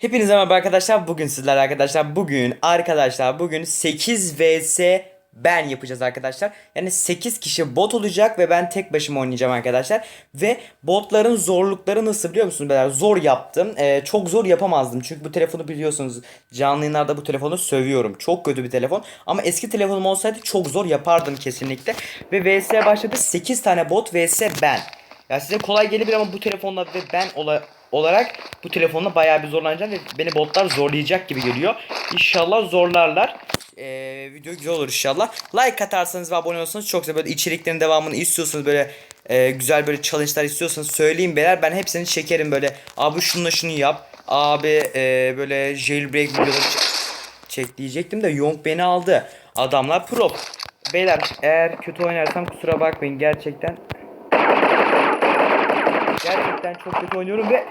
Hepinize merhaba arkadaşlar. Bugün sizler arkadaşlar. Bugün arkadaşlar bugün 8 vs ben yapacağız arkadaşlar. Yani 8 kişi bot olacak ve ben tek başıma oynayacağım arkadaşlar. Ve botların zorlukları nasıl biliyor musunuz? beyler? zor yaptım. Ee, çok zor yapamazdım. Çünkü bu telefonu biliyorsunuz canlı yayınlarda bu telefonu sövüyorum. Çok kötü bir telefon. Ama eski telefonum olsaydı çok zor yapardım kesinlikle. Ve vs başladı. 8 tane bot vs ben. Ya size kolay gelebilir ama bu telefonla ve ben ola, olarak bu telefonla bayağı bir zorlanacağım ve beni botlar zorlayacak gibi geliyor. İnşallah zorlarlar. Ee, video güzel olur inşallah. Like atarsanız ve abone olursanız çok güzel. Böyle içeriklerin devamını istiyorsanız böyle e, güzel böyle challenge'lar istiyorsanız söyleyin beyler. Ben hepsini çekerim böyle. Abi şununla şunu yap. Abi e, böyle jailbreak videoları ç- çek diyecektim de Yonk beni aldı. Adamlar pro. Beyler eğer kötü oynarsam kusura bakmayın gerçekten. Gerçekten çok kötü oynuyorum ve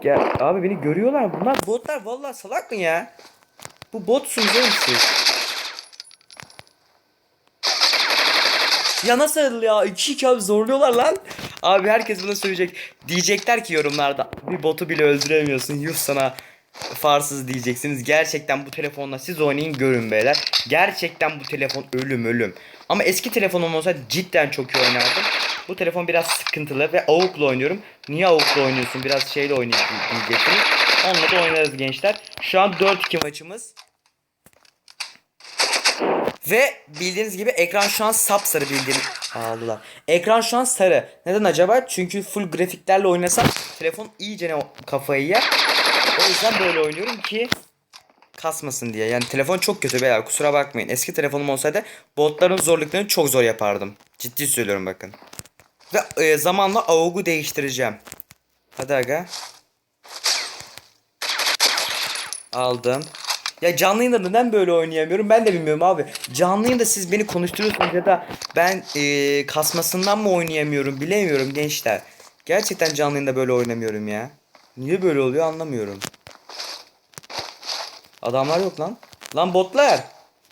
Gel abi beni görüyorlar. Bunlar botlar vallahi salak mı ya? Bu botsunuz oğlum siz. Ya nasıl ya? İki iki abi zorluyorlar lan. Abi herkes buna söyleyecek. Diyecekler ki yorumlarda bir botu bile öldüremiyorsun. Yuh sana farsız diyeceksiniz. Gerçekten bu telefonla siz oynayın görün beyler. Gerçekten bu telefon ölüm ölüm. Ama eski telefonum olsaydı cidden çok iyi oynardım. Bu telefon biraz sıkıntılı ve AUK'la oynuyorum. Niye AUK'la oynuyorsun? Biraz şeyle oynayayım diyeceksiniz. Onunla da oynarız gençler. Şu an 4-2 maçımız. Ve bildiğiniz gibi ekran şu an sapsarı bildiğiniz. Ağlılar. Ekran şu an sarı. Neden acaba? Çünkü full grafiklerle oynasam telefon iyice kafayı yer. O yüzden böyle oynuyorum ki kasmasın diye. Yani telefon çok kötü beyler kusura bakmayın. Eski telefonum olsaydı botların zorluklarını çok zor yapardım. Ciddi söylüyorum bakın. Ve e, zamanla AUG'u değiştireceğim. Hadi aga. Aldım. Ya canlı yayında neden böyle oynayamıyorum ben de bilmiyorum abi. Canlı yayında siz beni konuşturuyorsunuz ya da ben e, kasmasından mı oynayamıyorum bilemiyorum gençler. Gerçekten canlı yayında böyle oynamıyorum ya. Niye böyle oluyor anlamıyorum. Adamlar yok lan. Lan botlar.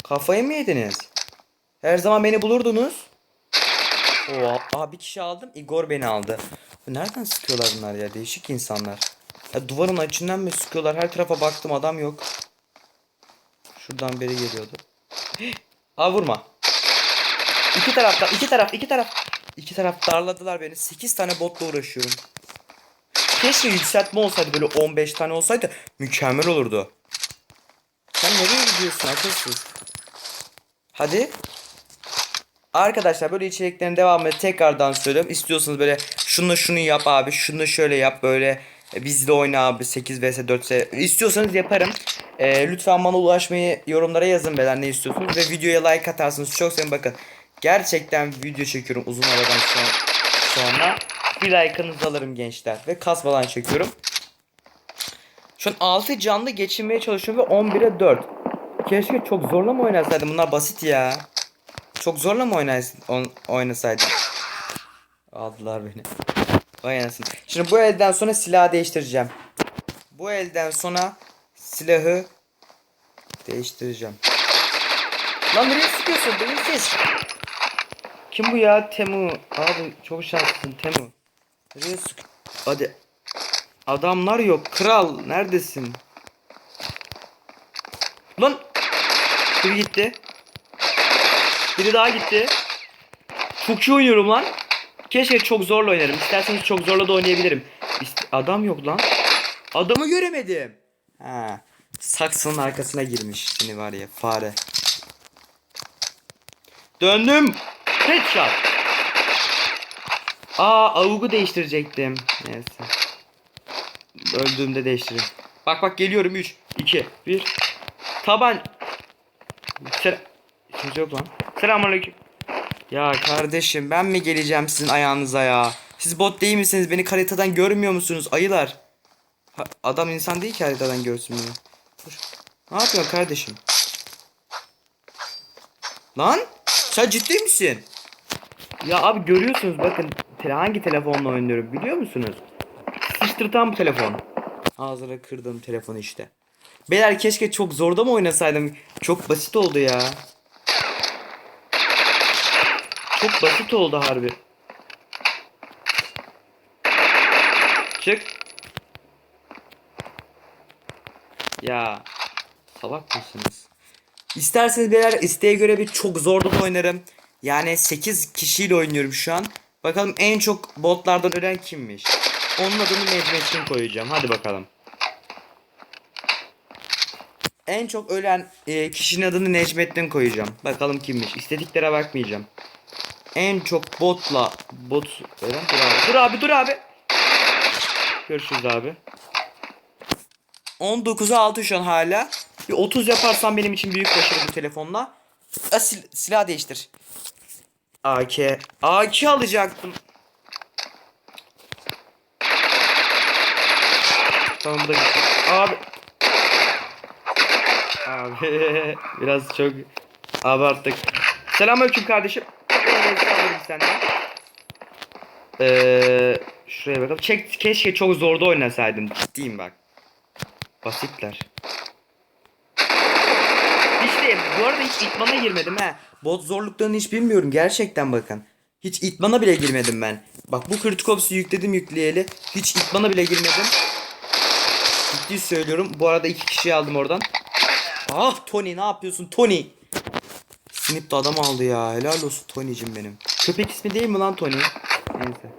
Kafayı mı yediniz? Her zaman beni bulurdunuz. Oo, aha bir kişi aldım. Igor beni aldı. Nereden sıkıyorlar bunlar ya? Değişik insanlar. Ya duvarın içinden mi sıkıyorlar? Her tarafa baktım adam yok. Şuradan biri geliyordu. Aa vurma. İki tarafta, iki taraf, iki taraf. İki taraf darladılar beni. 8 tane botla uğraşıyorum. Keşke yükseltme olsaydı böyle 15 tane olsaydı mükemmel olurdu. Sen nereye gidiyorsun akılsız? Hadi. Arkadaşlar böyle içeriklerin devamını tekrardan söylüyorum. İstiyorsanız böyle şunu şunu yap abi. Şunu şöyle yap böyle. E, Bizle oyna abi 8 vs 4 vs. İstiyorsanız yaparım. E, lütfen bana ulaşmayı yorumlara yazın beyler ne istiyorsunuz. Ve videoya like atarsınız. Çok sevin bakın. Gerçekten video çekiyorum uzun aradan sonra. Bir like'ınızı alırım gençler. Ve kas falan çekiyorum. Şu an 6 canlı geçinmeye çalışıyorum ve 11'e 4. Keşke çok zorla mı oynasaydım? Bunlar basit ya. Çok zorla mı oynays on- oynasaydım? Aldılar beni. Vay anasını. Şimdi bu elden sonra silahı değiştireceğim. Bu elden sonra silahı değiştireceğim. Lan nereye sıkıyorsun? Benim ses. Kim bu ya? Temu. Abi çok şanslısın Temu. Nereye sık? Hadi. Adamlar yok. Kral neredesin? Lan. Biri gitti. Biri daha gitti. İyi oynuyorum lan. Keşke çok zorla oynarım. İsterseniz çok zorla da oynayabilirim. Adam yok lan. Adamı göremedim. Ha. Saksının arkasına girmiş. Seni var ya fare. Döndüm. Headshot. Aa avugu değiştirecektim. Neyse. Öldüğümde değiştiririm. Bak bak geliyorum 3 2 1 Taban Sel Kimse yok lan. Selamünaleyküm. Ya kardeşim ben mi geleceğim sizin ayağınıza ya? Siz bot değil misiniz? Beni haritadan görmüyor musunuz? Ayılar. Ha, adam insan değil ki haritadan görsün beni. Dur. Ne yapıyorsun kardeşim? Lan sen ciddi misin? Ya abi görüyorsunuz bakın hangi telefonla oynuyorum biliyor musunuz? Sıçtırtan bu telefon. Ağzına kırdığım telefon işte. Beyler keşke çok zorda mı oynasaydım? Çok basit oldu ya. Çok basit oldu harbi. Çık. Ya salak mısınız? İsterseniz beyler isteğe göre bir çok da oynarım. Yani 8 kişiyle oynuyorum şu an. Bakalım en çok botlardan ölen kimmiş? Onun adını Necmettin koyacağım. Hadi bakalım. En çok ölen e, kişinin adını Necmettin koyacağım. Bakalım kimmiş. İstediklere bakmayacağım. En çok botla bot ölen dur abi. Dur abi dur abi. Görüşürüz abi. 19'a 6 şu an hala. Bir 30 yaparsam benim için büyük başarı bu telefonla. A, sil- silah değiştir. AK. AK alacaktım. Tamam bu da gitti. Abi. Abi biraz çok abarttık. Selamünaleyküm kardeşim. Senden. Ee, şuraya bakalım. Çek, keşke çok zorda oynasaydım. Ciddiyim bak. Basitler. İşte bu arada hiç itmana girmedim ha. Bot zorluklarını hiç bilmiyorum gerçekten bakın. Hiç itmana bile girmedim ben. Bak bu Criticops'u yükledim yükleyeli. Hiç itmana bile girmedim. Ciddi söylüyorum. Bu arada iki kişi aldım oradan. Ah Tony ne yapıyorsun Tony? Snip de adam aldı ya. Helal olsun Tony'cim benim. Köpek ismi değil mi lan Tony? Neyse.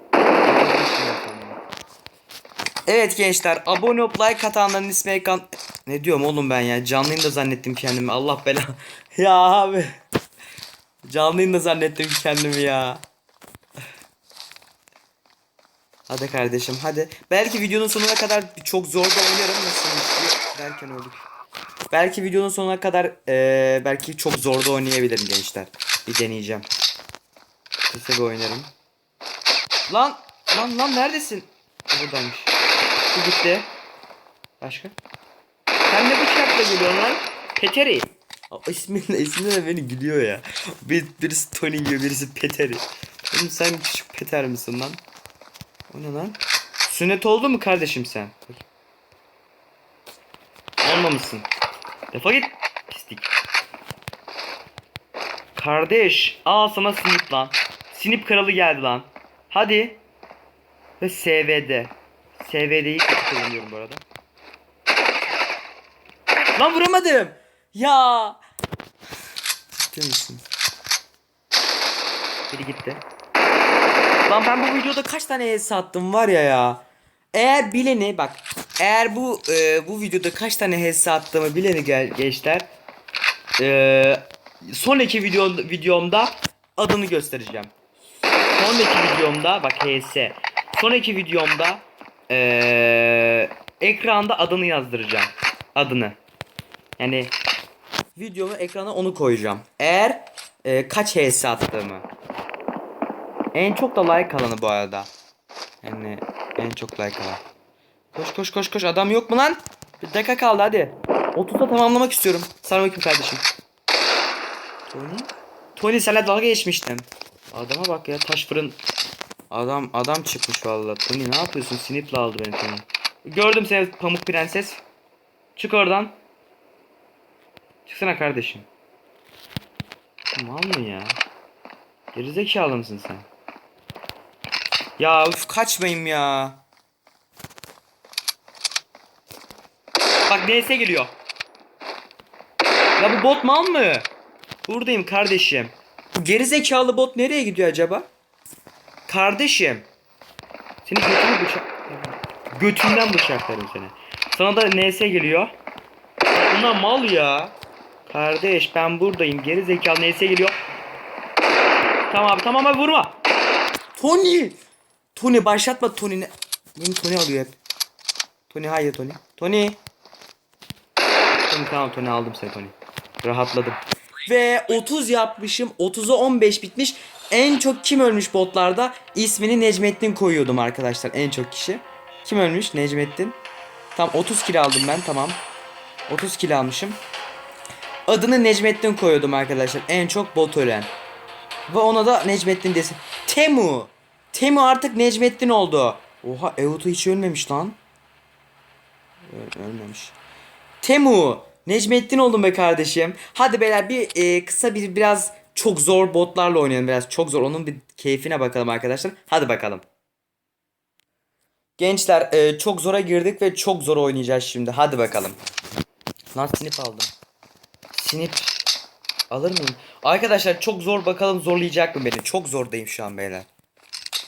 Evet gençler abone olup like atanların ismi ekran... Ne diyorum oğlum ben ya canlıyım da zannettim kendimi Allah bela. ya abi. Canlıyım da zannettim kendimi ya. Hadi kardeşim hadi. Belki videonun sonuna kadar çok zor da oynarım nasıl derken öldük. Belki videonun sonuna kadar eee, belki çok zor da oynayabilirim gençler. Bir deneyeceğim. Kısa bir oynarım. Lan lan lan neredesin? Buradaymış. Bu gitti. Başka? Sen ne bıçakla geliyorsun lan? Peteri. İsminle, ismine de beni gülüyor ya. Bir, birisi Tony gibi birisi Peteri. Oğlum sen küçük Peter misin lan? O ne lan? Sünnet oldu mu kardeşim sen? Olmamışsın. Defa git. Pislik. Kardeş. Al sana sinip lan. Sinip kralı geldi lan. Hadi. Ve SVD. SVD'yi kötü kullanıyorum bu arada. Lan vuramadım. Ya. Ciddi misin? Biri gitti. Lan ben bu videoda kaç tane el sattım var ya ya. Eğer bileni bak eğer bu e, bu videoda kaç tane HS attığımı bileni gel gençler. E, sonraki video, videomda adını göstereceğim. Sonraki videomda bak HS. Sonraki videomda e, ekranda adını yazdıracağım. Adını. Yani videomu ekrana onu koyacağım. Eğer e, kaç HS attığımı. En çok da like alanı bu arada. Yani en çok like alan. Koş koş koş koş adam yok mu lan? Bir dakika kaldı hadi. 30'da tamamlamak istiyorum. Sana bakayım kardeşim. Tony? Tony senle dalga geçmiştim. Adama bak ya taş fırın. Adam adam çıkmış vallahi. Tony ne yapıyorsun? Sniple aldı beni Tony. Gördüm seni pamuk prenses. Çık oradan. Çıksana kardeşim. Mal mı ya? Gerizekalı mısın sen? Ya üf kaçmayayım ya. Bak NS geliyor. Ya bu bot mal mı? Buradayım kardeşim. Bu gerizekalı bot nereye gidiyor acaba? Kardeşim. Seni götünü bıçak... Götünden bıçaklarım seni. Sana da NS geliyor. Bunlar mal ya. Kardeş ben buradayım. Geri zekalı NS geliyor. Tamam abi tamam abi vurma. Tony. Tony başlatma Tony. ne- Beni Tony alıyor hep. Tony hayır Tony. Tony. Tony tamam Tony aldım seni Tony. Rahatladım. Ve 30 yapmışım. 30'a 15 bitmiş. En çok kim ölmüş botlarda? İsmini Necmettin koyuyordum arkadaşlar. En çok kişi. Kim ölmüş? Necmettin. Tam 30 kilo aldım ben tamam. 30 kilo almışım. Adını Necmettin koyuyordum arkadaşlar. En çok bot ölen. Ve ona da Necmettin desin. Temu. Temu artık Necmettin oldu. Oha Eotu hiç ölmemiş lan. Ölmemiş. Temu. Necmettin oldum be kardeşim. Hadi beyler bir e, kısa bir biraz çok zor botlarla oynayalım biraz. Çok zor. Onun bir keyfine bakalım arkadaşlar. Hadi bakalım. Gençler e, çok zora girdik ve çok zor oynayacağız şimdi. Hadi bakalım. Lan sinip aldım. Sinip alır mıyım? Arkadaşlar çok zor bakalım zorlayacak mı beni? Çok zordayım şu an beyler.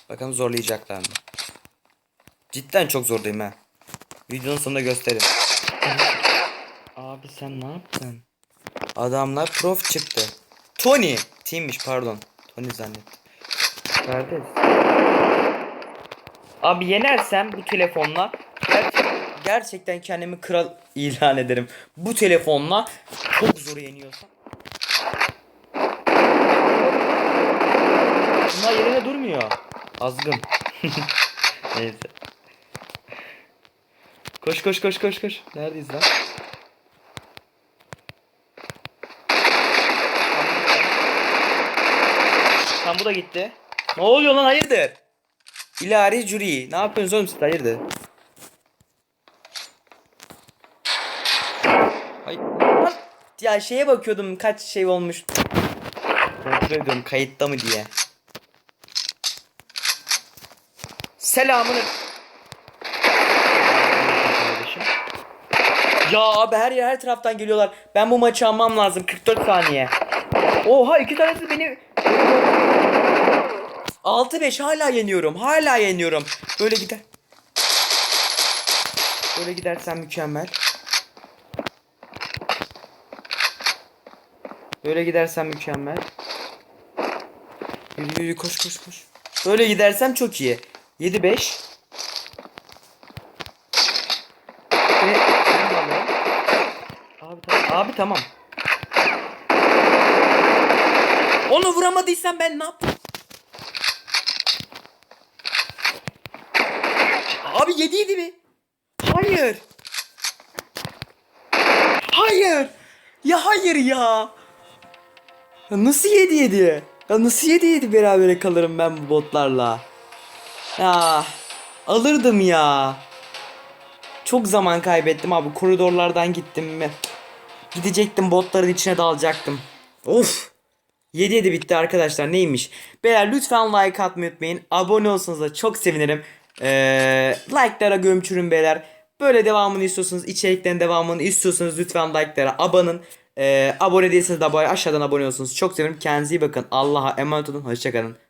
Bakalım zorlayacaklar mı? Cidden çok zordayım ha. Videonun sonunda gösteririm. Abi sen ne yaptın? Adamlar prof çıktı. Tony. Team'miş pardon. Tony zannettim. Kardeş. Abi yenersem bu telefonla gerçek- gerçekten kendimi kral ilan ederim. Bu telefonla çok zor yeniyorsam. Bunlar yerine durmuyor. Azgın. Neyse. Koş koş koş koş koş. Neredeyiz lan? Tam bu da gitti. Ne oluyor lan hayırdır? İlari Jüri. Ne yapıyorsunuz oğlum siz hayırdır? Ay. Ya şeye bakıyordum kaç şey olmuş. Kontrol ediyorum kayıtta mı diye. Selamını. Ya abi her yer her taraftan geliyorlar. Ben bu maçı almam lazım 44 saniye. Oha iki tanesi beni 6-5 hala yeniyorum. Hala yeniyorum. Böyle gider. Böyle gidersen mükemmel. Böyle gidersen mükemmel. Yürü yürü koş koş koş. Böyle gidersem çok iyi. 7-5. Ve- Abi. Abi tamam. Onu vuramadıysan ben ne yapayım? Abi 7 7 mi? Hayır. Hayır. Ya hayır ya. Ya nasıl 7 7? Ya nasıl 7 7 berabere kalırım ben bu botlarla? Ya alırdım ya. Çok zaman kaybettim abi. Koridorlardan gittim mi? Gidecektim botların içine dalacaktım. Of. 7 7 bitti arkadaşlar neymiş? Beyler lütfen like atmayı unutmayın. Abone olsanız da çok sevinirim. Ee, like'lara gömçürün beyler. Böyle devamını istiyorsanız, içeriklerin devamını istiyorsanız lütfen like'lara abanın. Ee, abone değilseniz de abone, aşağıdan abone olsanız çok sevinirim. Kendinize iyi bakın. Allah'a emanet olun. Hoşçakalın.